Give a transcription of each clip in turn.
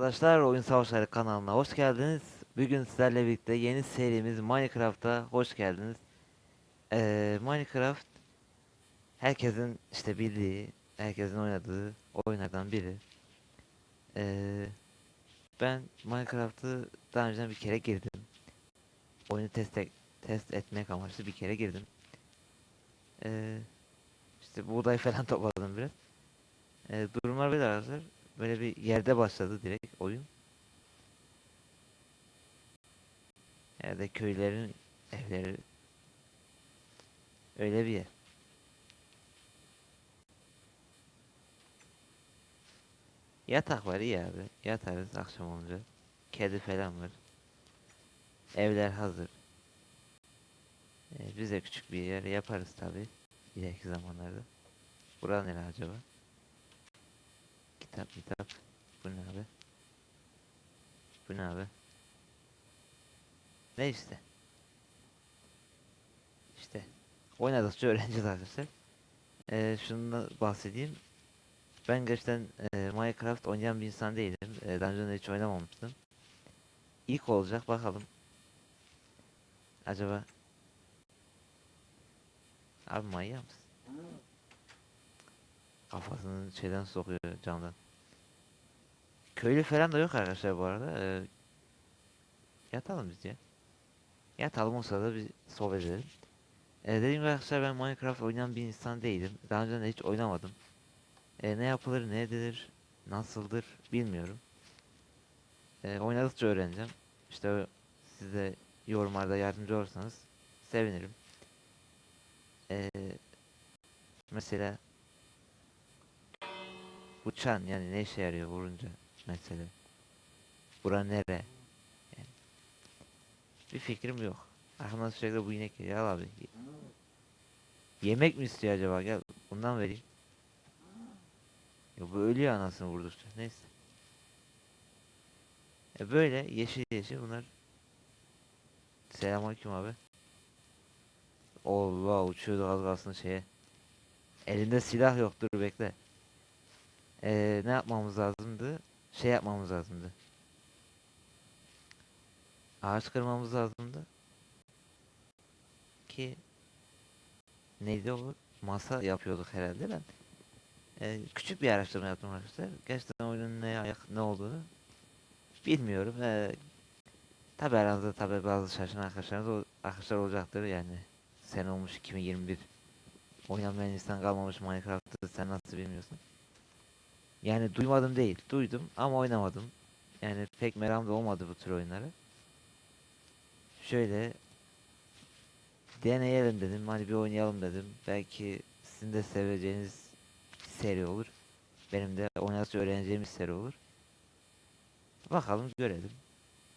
Arkadaşlar Oyun Savaşları kanalına hoş geldiniz. Bugün sizlerle birlikte yeni serimiz Minecraft'a hoş geldiniz. Ee, Minecraft herkesin işte bildiği, herkesin oynadığı oyunlardan biri. Ee, ben Minecraft'ı daha önceden bir kere girdim. Oyunu test, e- test etmek amaçlı bir kere girdim. Ee, işte buğday falan topladım biraz. Ee, durumlar böyle arkadaşlar. Böyle bir yerde başladı direkt oyun. Yerde köylerin evleri öyle bir yer. Yatak var iyi abi. Yatarız akşam olunca. Kedi falan var. Evler hazır. Ee, biz de küçük bir yer yaparız tabi. İleriki zamanlarda. Bura nere acaba? Kitap kitap. Bu ne abi? Bu ne abi? Ne işte? İşte. Oynadıkça öğreneceğiz arkadaşlar. Ee, şunu bahsedeyim. Ben gerçekten e, Minecraft oynayan bir insan değilim. E, daha önce hiç oynamamıştım. İlk olacak bakalım. Acaba Abi manyak mısın? Kafasını şeyden sokuyor camdan. Köylü falan da yok arkadaşlar bu arada. Ee, yatalım biz ya. Yatalım o sırada bir sohbet edelim. Ee, dediğim gibi arkadaşlar ben Minecraft oynayan bir insan değilim. Daha önce de hiç oynamadım. Ee, ne yapılır, ne edilir, nasıldır bilmiyorum. Ee, oynadıkça öğreneceğim. İşte siz de yorumlarda yardımcı olursanız sevinirim. Ee, mesela bu çan yani ne işe yarıyor vurunca mesela. Bura nere? Yani bir fikrim yok. Aklımdan sürekli bu inek geliyor. Al abi. Yemek mi istiyor acaba? Gel bundan vereyim. Ya bu ölüyor anasını vurdukça. Neyse. E böyle yeşil yeşil bunlar. Selamünaleyküm abi. Allah uçuyordu az kalsın şeye. Elinde silah yok dur bekle. Ee, ne yapmamız lazımdı? Şey yapmamız lazımdı. Ağaç kırmamız lazımdı. Ki neydi o? Masa yapıyorduk herhalde ben. Ee, küçük bir araştırma yaptım arkadaşlar. Gerçekten oyunun ne ayak ne olduğunu bilmiyorum. Ee, tabi aranızda tabi bazı şaşıran arkadaşlarınız arkadaşlar olacaktır yani. Sen olmuş 2021 oynamayan insan kalmamış Minecraft'ı sen nasıl bilmiyorsun? Yani duymadım değil, duydum ama oynamadım. Yani pek meram da olmadı bu tür oyunlara. Şöyle deneyelim dedim, hani bir oynayalım dedim. Belki sizin de seveceğiniz seri olur. Benim de oynadıkça öğreneceğim bir seri olur. Bakalım görelim.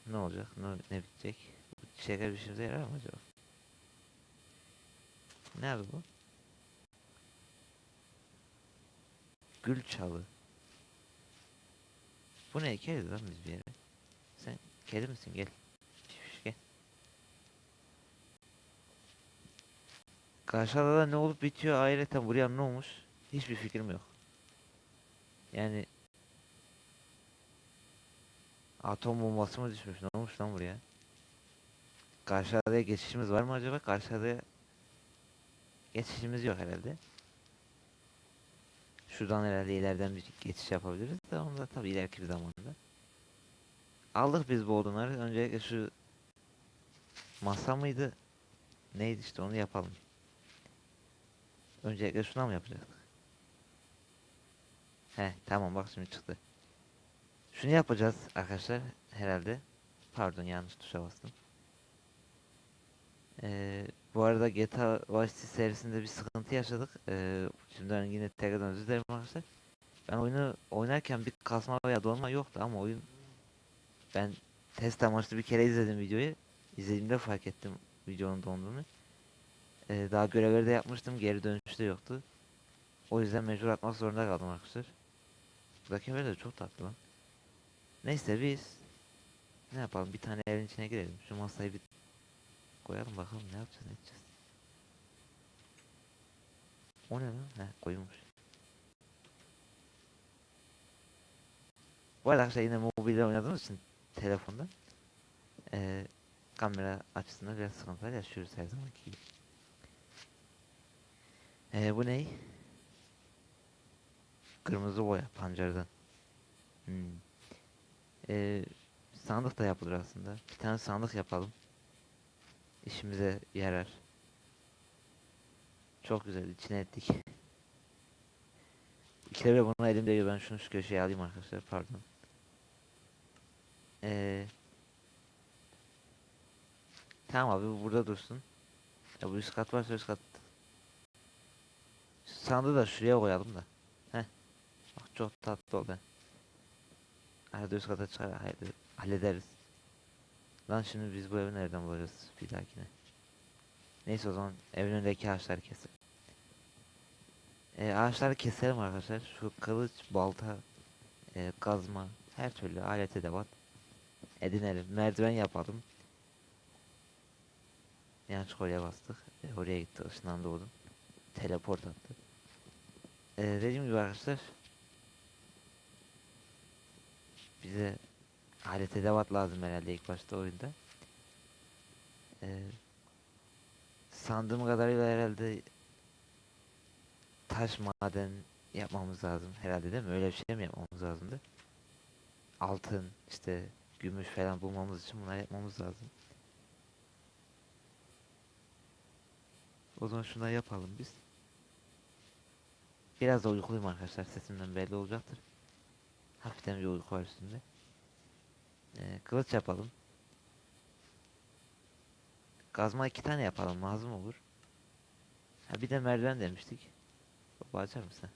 Ne olacak, ne, ne bitecek? Bu şeker bir işimize yarar mı acaba? Ne abi bu? Gül çalı. Bu ne ekeriz lan biz bir yere? Sen kedi misin? Gel. Gel. Karşıda da ne olup bitiyor ayrıca buraya ne olmuş? Hiçbir fikrim yok. Yani atom bombası mı düşmüş? Ne olmuş lan buraya? Karşı adaya geçişimiz var mı acaba? Karşı adaya geçişimiz yok herhalde. Şuradan herhalde ileriden bir geçiş yapabiliriz de onu da tabii ileriki bir zamanda. Aldık biz bu odunları. Öncelikle şu masa mıydı? Neydi işte onu yapalım. Öncelikle şuna mı yapacaktık? He tamam bak şimdi çıktı. Şunu yapacağız arkadaşlar herhalde. Pardon yanlış tuşa bastım. Ee, bu arada GTA Vice City serisinde bir sıkıntı yaşadık. Ee, şimdiden yine tekrardan özür dilerim arkadaşlar. Ben oyunu oynarken bir kasma veya donma yoktu ama oyun ben test amaçlı bir kere izledim videoyu. İzlediğimde fark ettim videonun donduğunu. Ee, daha görevleri de yapmıştım. Geri dönüşte yoktu. O yüzden mecbur atmak zorunda kaldım arkadaşlar. Buradaki evler de çok tatlı lan. Neyse biz ne yapalım bir tane evin içine girelim. Şu masayı bir koyalım bakalım ne yapacağız ne edeceğiz. O ne lan? He koyulmuş. Bu arada arkadaşlar yine mobilde oynadığımız için telefonda eee, kamera açısında biraz sıkıntılar yaşıyoruz her zamanki gibi. Eee, bu ney? Kırmızı boya pancardan. Hmm. Eee, sandık da yapılır aslında. Bir tane sandık yapalım. İşimize yarar. Çok güzel içine ettik. İkide bir bunu elimde. Ben şunu şu köşeye alayım arkadaşlar pardon. Ee, tamam abi bu burada dursun. Ya bu üst kat varsa üst kat. Sandığı da şuraya koyalım da. Heh. Bak çok tatlı oldu. Hadi üst kata çıkar haydi hallederiz. Lan şimdi biz bu evi nereden bulacağız bir dahakine. Neyse o zaman evin önündeki ağaçları keselim. E, ağaçları keselim arkadaşlar. Şu kılıç, balta, e, kazma, her türlü alet edevat edinelim. Merdiven yapalım. Yanlış oraya bastık. E, oraya gitti. ışınlandı oğlum. Teleport attı. E, dediğim gibi arkadaşlar. Bize alet edevat lazım herhalde ilk başta oyunda. E, sandığım kadarıyla herhalde taş maden yapmamız lazım herhalde değil mi? Öyle bir şey mi yapmamız lazımdı? Altın, işte gümüş falan bulmamız için bunları yapmamız lazım. O zaman şunları yapalım biz. Biraz da uykuluyum arkadaşlar sesimden belli olacaktır. Hafiften bir uyku var üstünde. Ee, kılıç yapalım. Kazma iki tane yapalım lazım olur. Ha bir de merdiven demiştik. Baba açar mısın?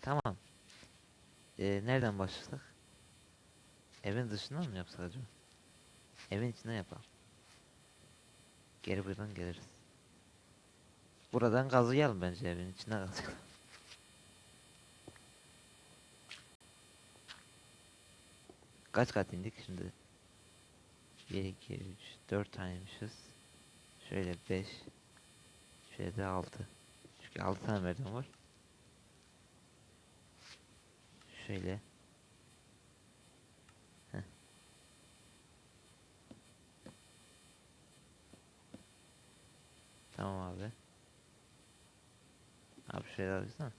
Tamam. Ee, nereden başlasak? Evin dışından mı yapsak acaba? Evin içinden yapalım. Geri buradan geliriz. Buradan kazıyalım bence evin içine kazıyalım. Kaç kat indik şimdi? 1, 2, 3, 4 taneymişiz. Şöyle 5, Şöyle de 6. Çünkü 6 tane merdiven var. Şöyle. Heh. Tamam abi. Abi şöyle alırsan.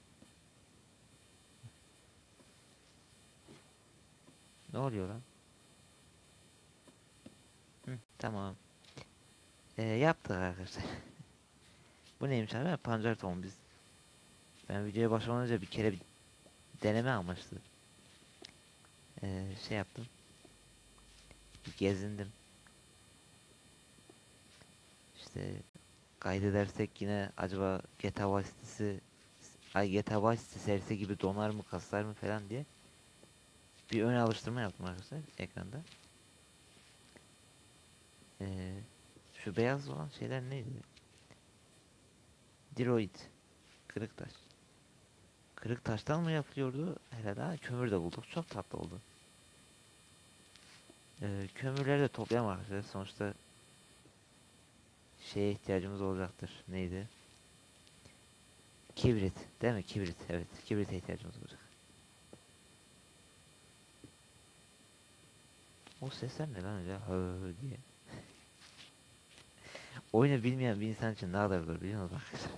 Ne oluyor lan? Hı, tamam. Ee, yaptık arkadaşlar. Bu neymiş abi? Pancar tohum biz. Ben videoya başlamadan önce bir kere bir deneme amaçlı. Ee, şey yaptım. Bir gezindim. İşte kaydedersek yine acaba GTA Vice City'si ay GTA Vice City serisi gibi donar mı kasar mı falan diye bir ön alıştırma yaptım arkadaşlar ekranda. Ee, şu beyaz olan şeyler neydi? Diroid. Kırık taş. Kırık taştan mı yapılıyordu? Herhalde ha, kömür de bulduk. Çok tatlı oldu. Ee, kömürleri de toplayalım arkadaşlar. Sonuçta şeye ihtiyacımız olacaktır. Neydi? Kibrit. Değil mi? Kibrit. Evet. Kibrite ihtiyacımız olacak. O sesler ne lan öyle? Hı diye. Oyunu bilmeyen bir insan için ne kadar zor biliyor musunuz arkadaşlar?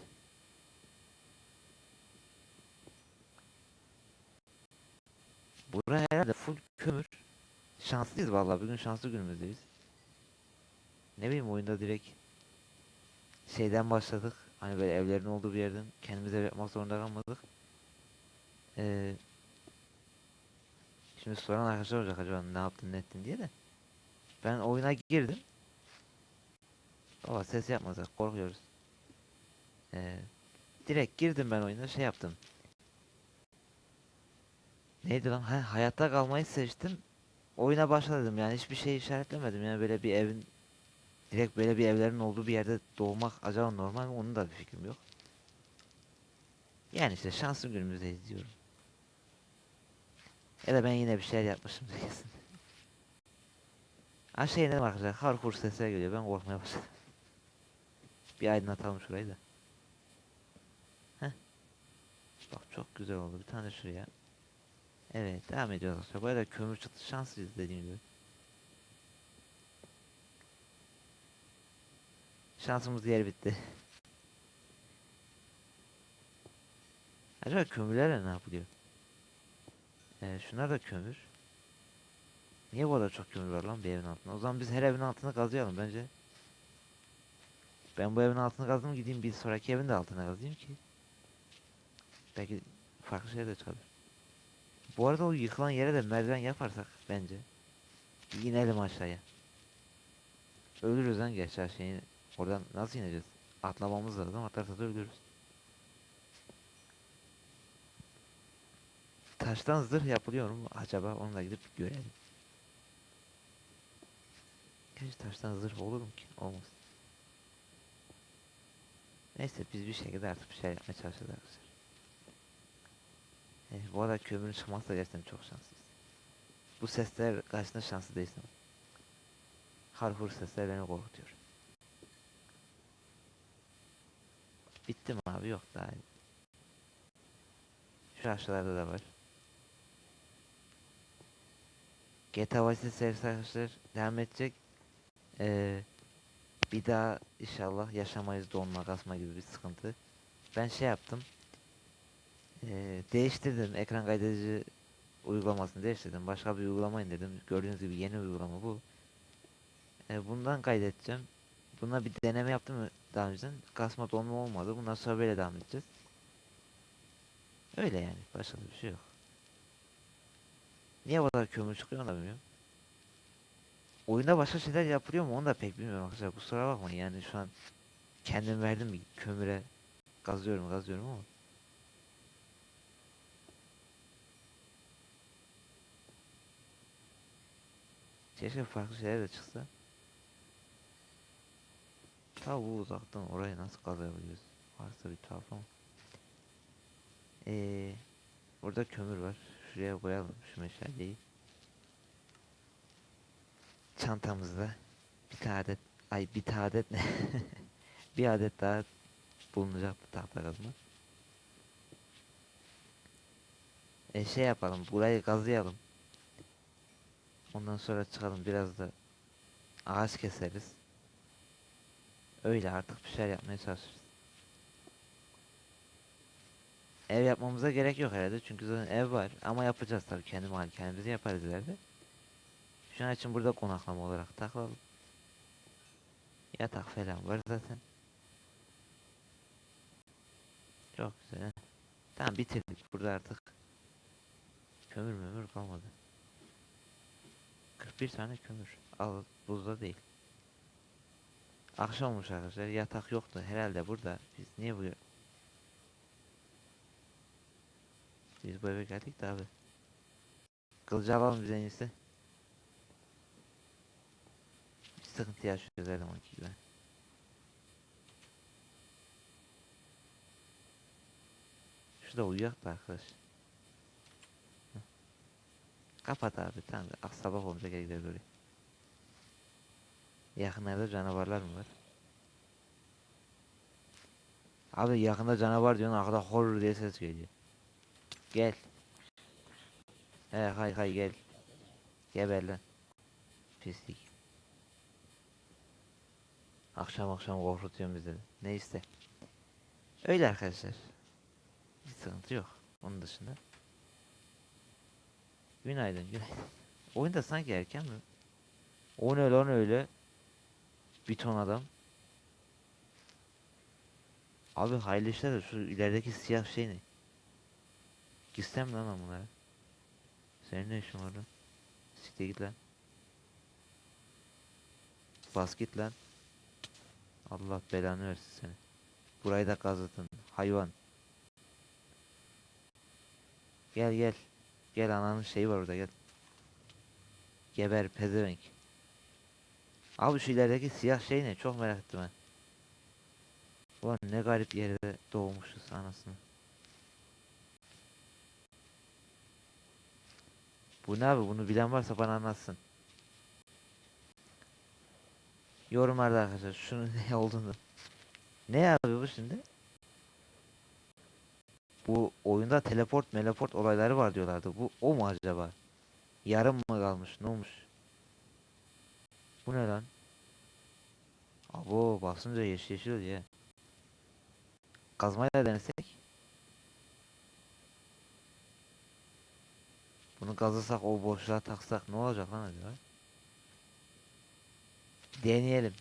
Bura herhalde full kömür. Şanslıyız vallahi bugün şanslı günümüzdeyiz. Ne bileyim oyunda direkt şeyden başladık. Hani böyle evlerin olduğu bir yerden kendimize yapmak zorunda kalmadık. Ee, şimdi soran arkadaşlar olacak acaba ne yaptın ne ettin diye de. Ben oyuna girdim. Baba ses yapmasak korkuyoruz. Ee, direkt girdim ben oyuna şey yaptım. Neydi lan? Ha, hayatta kalmayı seçtim. Oyuna başladım yani hiçbir şey işaretlemedim yani böyle bir evin direkt böyle bir evlerin olduğu bir yerde doğmak acaba normal mi onun da bir fikrim yok. Yani işte şanslı günümüzdeyiz diyorum. Ya da ben yine bir şeyler yapmışım kesin. Aşağı inelim arkadaşlar. Harkur sesler geliyor. Ben korkmaya başladım. Bir aydınlatalım şurayı da. Heh. Bak çok güzel oldu. Bir tane şuraya. Evet devam ediyoruz arkadaşlar. Bu arada kömür çıktı şanslıyız dediğim gibi. Şansımız yer bitti. Acaba kömürlerle ne yapılıyor? Ee, şunlar da kömür. Niye bu kadar çok kömür var lan bir evin altında? O zaman biz her evin altını kazıyalım bence. Ben bu evin altını kazdım gideyim bir sonraki evin de altına kazayım ki. Belki farklı şeyler de çıkabilir. Bu arada o yıkılan yere de merdiven yaparsak bence. bir inelim aşağıya. Ölürüz lan geç her. Oradan nasıl ineceğiz? Atlamamız lazım. Atlarsa da ölürüz. Taştan zırh yapılıyor mu acaba? Onu da gidip görelim. Gerçi taştan zırh olur mu ki? Olmaz. Neyse biz bir şekilde artık bir şey yapmaya çalışacağız arkadaşlar. Eh, bu arada kömürün çıkması da gerçekten çok şanslıyız. Bu sesler karşısında şanslı değilsin. Harfur sesler beni korkutuyor. Bitti mi abi? Yok daha. Şu aşağılarda da var. GTA Vice serisi arkadaşlar devam edecek. Ee, bir daha inşallah yaşamayız donma kasma gibi bir sıkıntı. Ben şey yaptım. Ee, değiştirdim ekran kaydedici uygulamasını değiştirdim. Başka bir uygulama indirdim. Gördüğünüz gibi yeni uygulama bu. Ee, bundan kaydedeceğim. Buna bir deneme yaptım daha önceden. Kasma donma olmadı. Bundan sonra böyle devam edeceğiz. Öyle yani. Başka bir şey yok. Niye bu kadar kömür çıkıyor onu da bilmiyorum. Oyunda başka şeyler yapılıyor mu onu da pek bilmiyorum arkadaşlar. Kusura bakmayın yani şu an kendim verdim bir kömüre kazıyorum kazıyorum ama. Keşke farklı şeyler de çıksa. Ta bu uzaktan orayı nasıl kazabiliyoruz? Varsa bir tuhaf ama. Ee, burada kömür var. Şuraya koyalım şu meşaleyi. Çantamızda bir adet, ay bir adet ne? bir adet daha bulunacaktı tahta kazma. E şey yapalım, burayı kazıyalım. Ondan sonra çıkalım biraz da ağaç keseriz. Öyle artık bir şeyler yapmaya çalışırız. Ev yapmamıza gerek yok herhalde çünkü zaten ev var ama yapacağız tabii kendi malikanemizi yaparız ileride. Şu an için burada konaklama olarak takılalım. Yatak falan var zaten. Çok güzel. Tamam bitirdik. Burada artık kömür mömür kalmadı. 41 tane kömür. Al buzda değil. Akşam olmuş arkadaşlar. Yatak yoktu herhalde burada. Biz niye bu Biz bu eve geldik de abi. Kılıcı alalım biz en iyisi. Bir sıkıntı yaşıyoruz her zamanki gibi. Şurada uyuyak da arkadaş. Heh. Kapat abi tamam. Ah, sabah olunca gel gideriz oraya. Yakınlarda canavarlar mı var? Abi yakında canavar diyorsun arkada horror diye ses geliyor. Gel. He hay hay gel. Geber lan. Pislik. Akşam akşam korkutuyorsun bizi. Neyse. Öyle arkadaşlar. Bir sıkıntı yok. Onun dışında. Günaydın günaydın. Oyunda sanki erken mi? O ne lan öyle? Bir ton adam. Abi hayırlı işler de şu ilerideki siyah şey ne? Gitsem lan bunlara. Senin ne işin var lan? Siktir git lan. Bas git lan. Allah belanı versin seni. Burayı da kazıdın. Hayvan. Gel gel. Gel ananın şeyi var orada gel. Geber pezevenk. Abi şu ilerideki siyah şey ne? Çok merak ettim ben. Ulan ne garip yerde doğmuşuz anasını. Bu ne abi? Bunu bilen varsa bana anlatsın. Yorumlarda arkadaşlar şunun ne olduğunu. Ne abi bu şimdi? Bu oyunda teleport meleport olayları var diyorlardı. Bu o mu acaba? Yarım mı kalmış? Ne olmuş? Bu ne lan? Abo basınca yeşil yeşil oluyor. Kazmayla denesek. Bunu kazısak o boşluğa taksak ne olacak lan acaba? Deneyelim.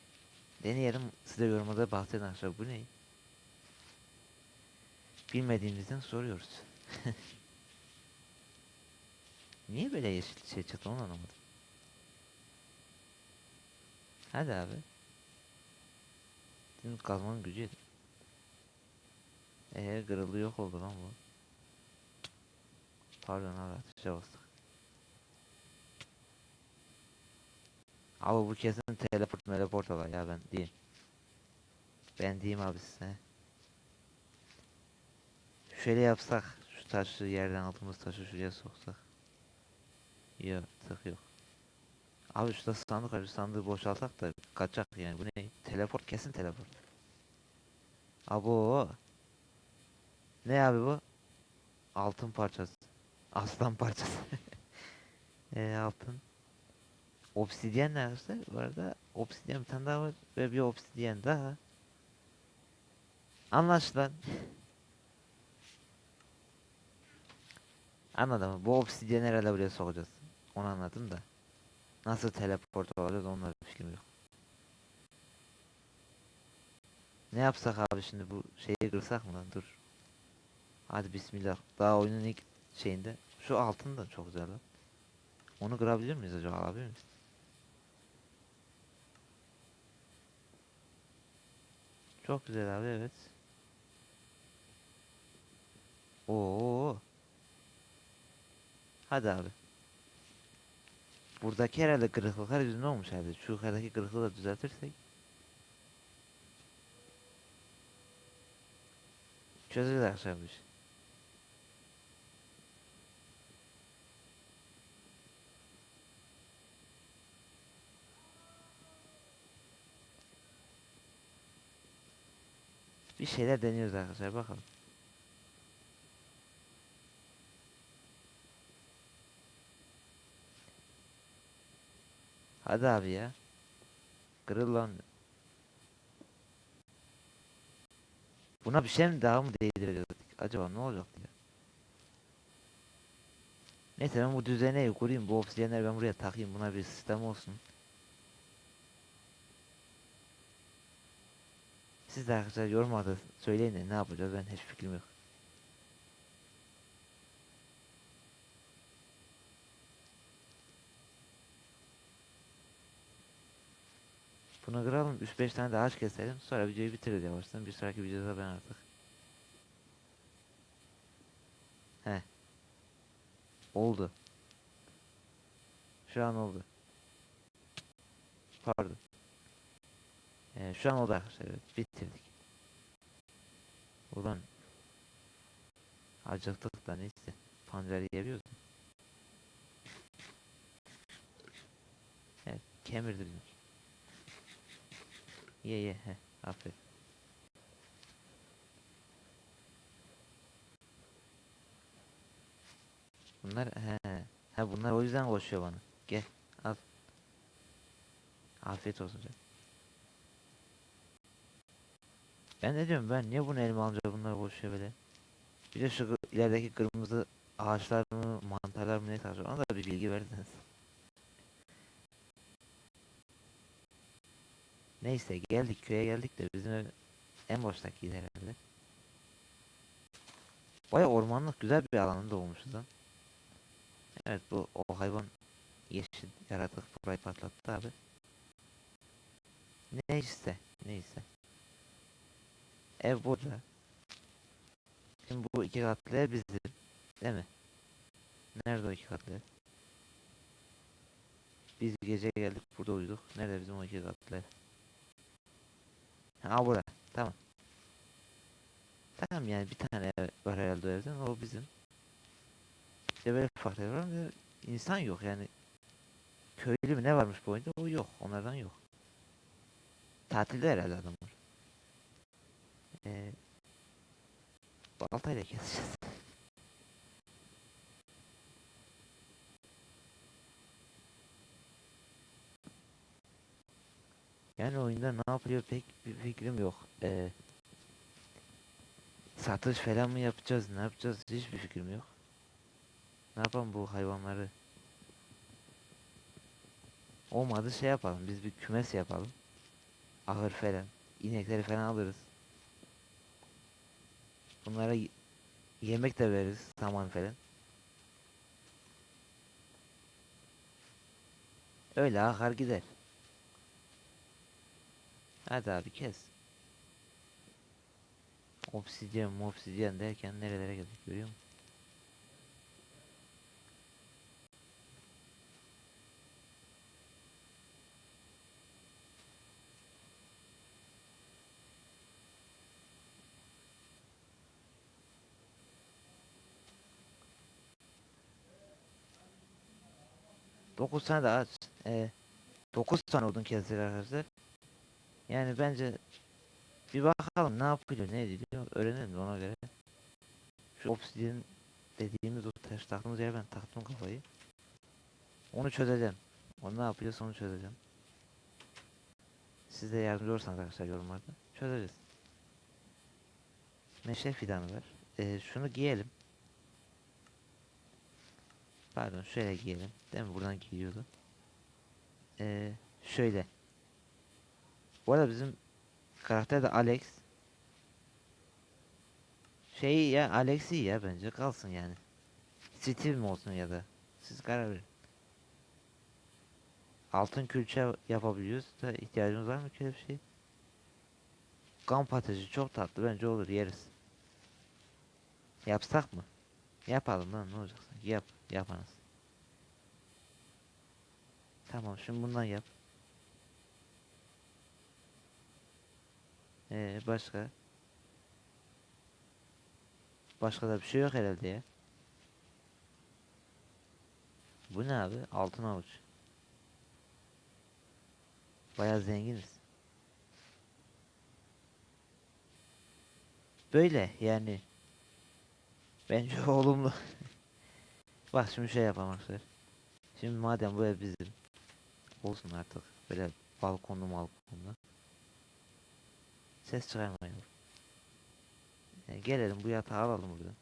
Deneyelim. Size yorumlarda bahsedin arkadaşlar. Bu ne? Bilmediğimizden soruyoruz. Niye böyle yeşil şey çıktı onu anlamadım. Hadi abi. Bizim kazmanın gücü yeter. Eee kırıldı yok oldu lan bu. Pardon abi ateşe bastık. Abi bu kesin teleport meleport olay ya ben diyeyim. Ben diyeyim abi size. Şöyle yapsak şu taşı yerden aldığımız taşı şuraya soksak. Yok tık yok. Abi şurada sandık var sandığı boşaltak da kaçak yani bu ne? Teleport kesin teleport. Abo. Ne abi bu? Altın parçası. Aslan parçası. e, altın. Obsidyen neresi? Bu arada obsidyen bir tane daha var ve bir obsidyen daha. Anlaşılan. Anladım. Bu obsidyeni herhalde buraya sokacağız. Onu anladım da. Nasıl teleport olacağız onlar fikrim yok. Ne yapsak abi şimdi bu şeyi kırsak mı lan dur. Hadi bismillah. Daha oyunun ilk şeyinde. Şu altın da çok güzel. Onu kırabilir miyiz acaba alabilir miyiz? Çok güzel abi evet. Oo. Hadi abi. Buradaki herhalde kırıklıklar yüzünden olmuş herhalde. Şu yukarıdaki kırıklığı da düzeltirsek. Çözülür akşam bu iş. Bir şeyler deniyoruz arkadaşlar bakalım. Hadi abi ya. Kırıl lan. Buna bir şey mi daha mı değdireceğiz? Acaba ne olacak diye. Neyse ben bu düzene kurayım. Bu obsidyenleri ben buraya takayım. Buna bir sistem olsun. Siz de arkadaşlar yorumlarda söyleyin de ne yapacağız ben hiç fikrim yok. Bunu kıralım 3-5 tane de ağaç keselim sonra videoyu bitiririz yavaştan bir sonraki videoda ben artık. He. Oldu. Şu an oldu. Pardon. Ee, şu an arkadaşlar evet bitirdik. Ulan acıktık da neyse. Pancar yiyebiliyoruz. Evet kemirdi bizim. Ye ye he aferin. Bunlar he he bunlar o yüzden koşuyor bana. Gel al. Afiyet olsun canım. Ben ne diyorum ben niye bunu elime alınca bunlar koşuyor böyle. Bir de şu ilerideki kırmızı ağaçlar mı mantarlar mı ne tarzı ona da bir bilgi verdiniz. Neyse geldik köye geldik de bizim ev en baştakiydi herhalde. Baya ormanlık güzel bir alanda olmuşuz lan. Evet bu o hayvan yeşil yaratık burayı patlattı abi. Neyse neyse. Ev burada. Şimdi bu iki katlı ev bizim. Değil mi? Nerede o iki katlı ev? Biz gece geldik burada uyuduk. Nerede bizim o iki katlı ev? Ha burada. Tamam. Tamam yani bir tane ev var herhalde o evden. O bizim. İşte böyle farklı var ama insan yok yani. Köylü mü ne varmış bu oyunda? O yok. Onlardan yok. Tatilde herhalde adamlar. Ee, Baltayla keseceğiz. Yani oyunda ne yapılıyor pek bir fikrim yok. Ee, satış falan mı yapacağız, ne yapacağız hiçbir fikrim yok. Ne yapalım bu hayvanları? Olmadı şey yapalım, biz bir kümes yapalım. Ahır falan, inekleri falan alırız. Bunlara yemek de veririz, saman falan. Öyle akar gider. Hadi abi kes. Obsidyen, obsidyen derken nerelere geldik görüyor musun? Dokuz tane de aç. Ee, 9 tane odun kestik arkadaşlar. Yani bence bir bakalım ne yapıyor, ne ediyor öğrenelim ona göre. Şu obsidian dediğimiz o taş taktığımız yere ben taktım kafayı. Onu çözeceğim. O ne yapıyorsa onu çözeceğim. Siz de yardımcı olursanız arkadaşlar yorumlarda çözeceğiz. Meşe fidanı var. Ee, şunu giyelim. Pardon şöyle giyelim. Değil mi? Buradan giyiyordu. Ee, şöyle. Bu arada bizim karakter de Alex. Şey ya Alex iyi ya bence kalsın yani. Steve mi olsun ya da. Siz karar verin. Altın külçe yapabiliyoruz da ihtiyacımız var mı ki bir şey? Kamp ateşi çok tatlı bence olur yeriz. Yapsak mı? Yapalım lan ne olacak? Yap. Yapanız. Tamam şimdi bundan yap. Ee, başka? Başka da bir şey yok herhalde ya. Bu ne abi? Altın avuç. Bayağı zenginiz. Böyle yani. Bence olumlu. Bak şimdi şey yapalım arkadaşlar. Şimdi madem bu ev bizim. Olsun artık. Böyle balkonlu balkonlu. Ses çıkarmayalım. E, gelelim bu yatağı alalım buradan.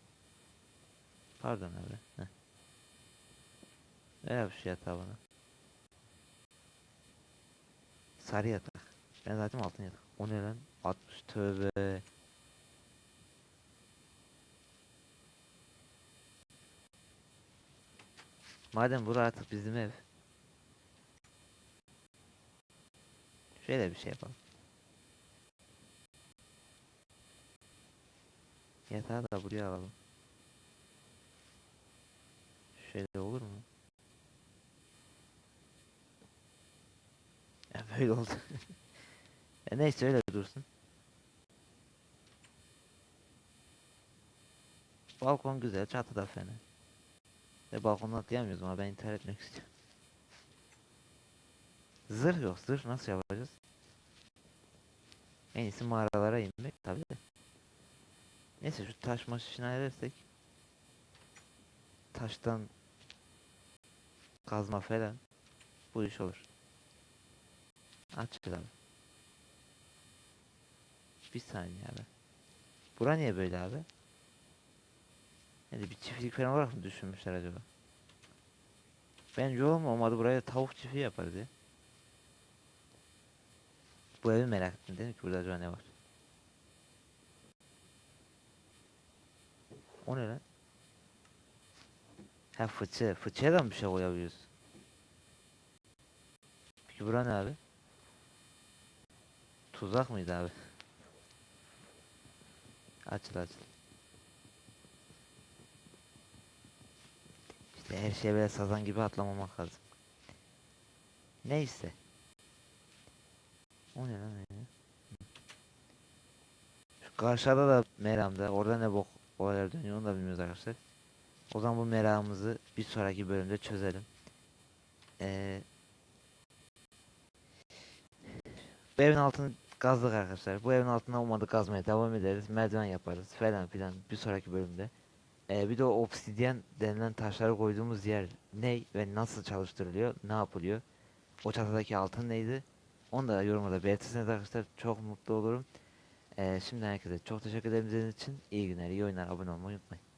Pardon abi. Heh. Ver abi şu yatağı bana. Sarı yatak. Ben zaten altın yatak. O ne lan? 60 tövbe. Madem bura artık bizim ev. Şöyle bir şey yapalım. Yatağı da buraya alalım. Şöyle olur mu? Ya böyle oldu. ya neyse öyle dursun. Balkon güzel, çatı da fena. Ve balkondan atlayamıyoruz ama ben intihar etmek istiyorum. Zırh yok, zırh nasıl yapacağız? En iyisi mağaralara inmek tabii de. Neyse şu taş maş işini halledersek taştan kazma falan bu iş olur. Açalım. Bir saniye abi. Bura niye böyle abi? Yani bir çiftlik falan olarak mı düşünmüşler acaba? Bence oğlum olmadı buraya tavuk çiftliği yaparız ya. Bu evi merak ettim dedim ki burada acaba ne var? O ne lan? Ha fıçı. Fıçıya da mı bir şey koyabiliyoruz? Peki bura ne abi? Tuzak mıydı abi? Açıl açıl. İşte her şeye böyle sazan gibi atlamamak lazım. Neyse. O ne lan öyle? Şu karşıda da Meram'da. Orada ne bok olaylar dönüyor onu da bilmiyoruz arkadaşlar. O zaman bu meramımızı bir sonraki bölümde çözelim. Ee, bu evin altını Kazdık arkadaşlar. Bu evin altına olmadı kazmaya devam ederiz. Merdiven yaparız falan filan bir sonraki bölümde. Ee, bir de o obsidyen denilen taşları koyduğumuz yer ne ve nasıl çalıştırılıyor, ne yapılıyor? O çatıdaki altın neydi? Onu da yorumlarda belirtirseniz arkadaşlar çok mutlu olurum. Ee, şimdi herkese çok teşekkür ederim izlediğiniz için. İyi günler, iyi oyunlar, abone olmayı unutmayın.